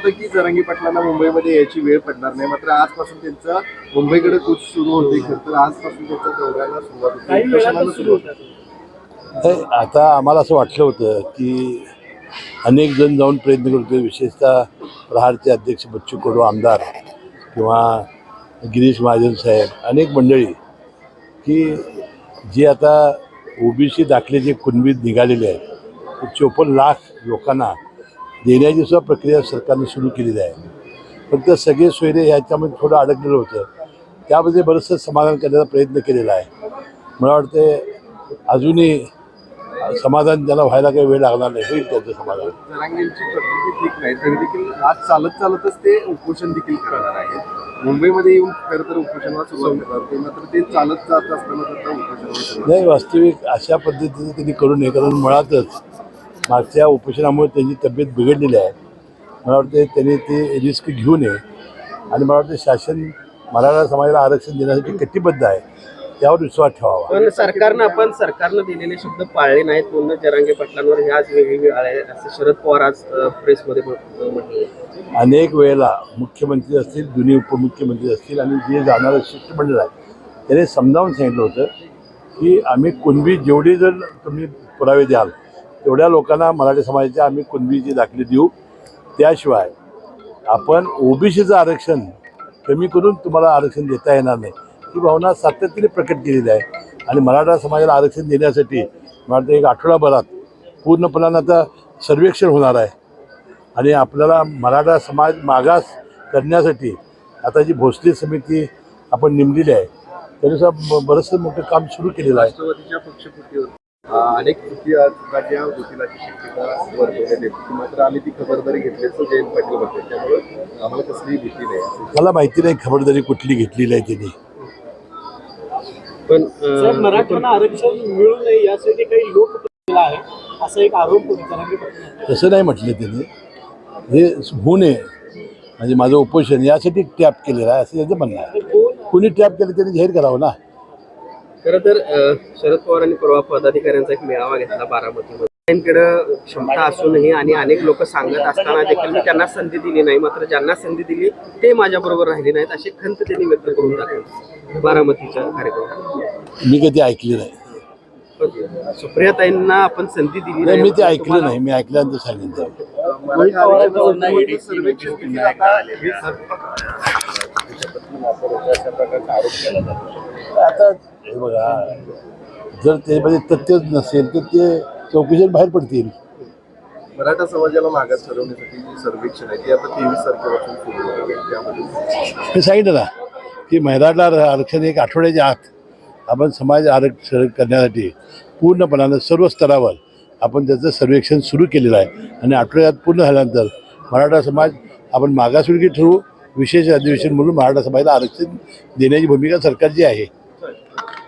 होतं की जरांगी पाटलांना मुंबईमध्ये यायची वेळ पडणार नाही. मात्र आजपासून त्यांचा मुंबईकडे कूच सुरू होते. खरं तर आजपासून त्यांच्या दौऱ्याला सुरुवात होते. आता आम्हाला असं वाटलं होतं की अनेक जण जाऊन प्रयत्न करतो विशेषतः प्रहारचे अध्यक्ष बच्चू कडू आमदार किंवा गिरीश महाजन साहेब अनेक मंडळी की जे आता ओबीसी दाखले जे कुणबीत निघालेले आहेत चोपन्न लाख लोकांना देण्याची सुद्धा प्रक्रिया सरकारने सुरू केलेली आहे. फक्त सगळे सोयरे ह्याच्यामध्ये थोडं अडकलेलं होतं. त्यामध्ये बरंचसं समाधान करण्याचा प्रयत्न केलेला आहे. मला वाटते अजूनही समाधान त्याला व्हायला काही वेळ लागणार नाही होईल त्याचं समाधान. जरांगींची प्रकृती ठीक नाही तरी देखील आज चालत चालतच ते उपोषण देखील करणार आहेत मुंबईमध्ये येऊन खरं तर उपोषणाला सुरुवात करणार ते मात्र ते चालत जात असताना सुद्धा सुरुवात नाही वास्तविक अशा पद्धतीने त्यांनी करू नये कारण मुळातच मागच्या उपोषणामुळे त्यांची तब्येत बिघडलेली आहे. मला वाटते त्यांनी ते रिस्क घेऊ नये. आणि मला वाटतं शासन मराठा समाजाला आरक्षण देण्यासाठी कटिबद्ध आहे. त्यावर विश्वास ठेवावा. पण सरकारनं आपण सरकारनं दिलेले शब्द पाळले नाहीत. म्हणून जरांगे पाटलांवर हे आज वेगळी वेळ आहे असं शरद पवार आज प्रेसमध्ये म्हट- म्हटले अनेक वेळेला मुख्यमंत्री असतील दोन्ही उपमुख्यमंत्री असतील आणि जे जाणारं शिष्टमंडळ आहे त्याने समजावून सांगितलं होतं की आम्ही कुणबी जेवढी जर तुम्ही पुरावे द्याल तेवढ्या लोकांना मराठी समाजाची आम्ही कुणबीची दाखली देऊ. त्याशिवाय आपण ओबीसीचं आरक्षण कमी करून तुम्हाला आरक्षण देता येणार नाही. ही भावना सातत्याने प्रकट केलेली आहे. आणि मराठा समाजाला आरक्षण देण्यासाठी मला एक आठवडाभरात पूर्णपणानं आता सर्वेक्षण होणार आहे. आणि आपल्याला मराठा समाज मागास करण्यासाठी आता जी भोसले समिती आपण नेमलेली आहे त्यानुसार ब- बरंचसं मोठं काम सुरू केलेलं आहे. अनेक चुकी चुकाच्या अशी शक्यता वर्तवण्यात येते मात्र आम्ही ती खबरदारी घेतल्याचं जयंत पाटील म्हणतात. त्यामुळे आम्हाला कसलीही भीती नाही. मला माहिती नाही खबरदारी कुठली घेतलेली आहे त्यांनी. पण मराठ्यांना आरक्षण मिळू नये यासाठी काही लोक केला आहे. असा एक आरोप तसं नाही म्हटलं त्यांनी. हे होऊ नये. म्हणजे माझं उपोषण यासाठी टॅप केलेलं आहे असं त्यांचं म्हणणं आहे. कुणी? टॅप केलं त्यांनी जाहीर करावं ना? खरं तर शरद पवारांनी परवा पदाधिकाऱ्यांचा एक मेळावा घेतला बारामतीमध्ये. त्यांकडे क्षमता असूनही आणि अनेक लोक सांगत असताना देखील मी त्यांना संधी दिली नाही. मात्र ज्यांना संधी दिली ते माझ्याबरोबर राहिले नाहीत अशी खंत त्यांनी व्यक्त करून दाखवली बारामतीच्या कार्यक्रमात. मी कधी ऐकले नाही. सुप्रियाताईंना आपण संधी दिली नाही मी ते ऐकलं नाही. मी ऐकल्यानंतर सांगितलं आता हे बघा जर त्यामध्ये तथ्यच नसेल तर ते चौकशीत बाहेर पडतील. मराठा समाजाला मागास ठरवण्यासाठी जे सर्वेक्षण आहे ते आता तेवीस तारखेपासून सुरू होणार आहे. त्यामध्ये हे सांगितलं ना की मराठा आरक्षण एक आठवड्याच्या आत आपण समाज आरक्षण करण्यासाठी पूर्णपणानं सर्व स्तरावर आपण त्याचं सर्वेक्षण सुरू केलेलं आहे. आणि आठवड्यात पूर्ण झाल्यानंतर मराठा समाज आपण मागासवर्गीय ठरवू विशेष अधिवेशन म्हणून मराठा समाजाला आरक्षण देण्याची भूमिका सरकारची आहे.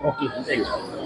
我结婚都有。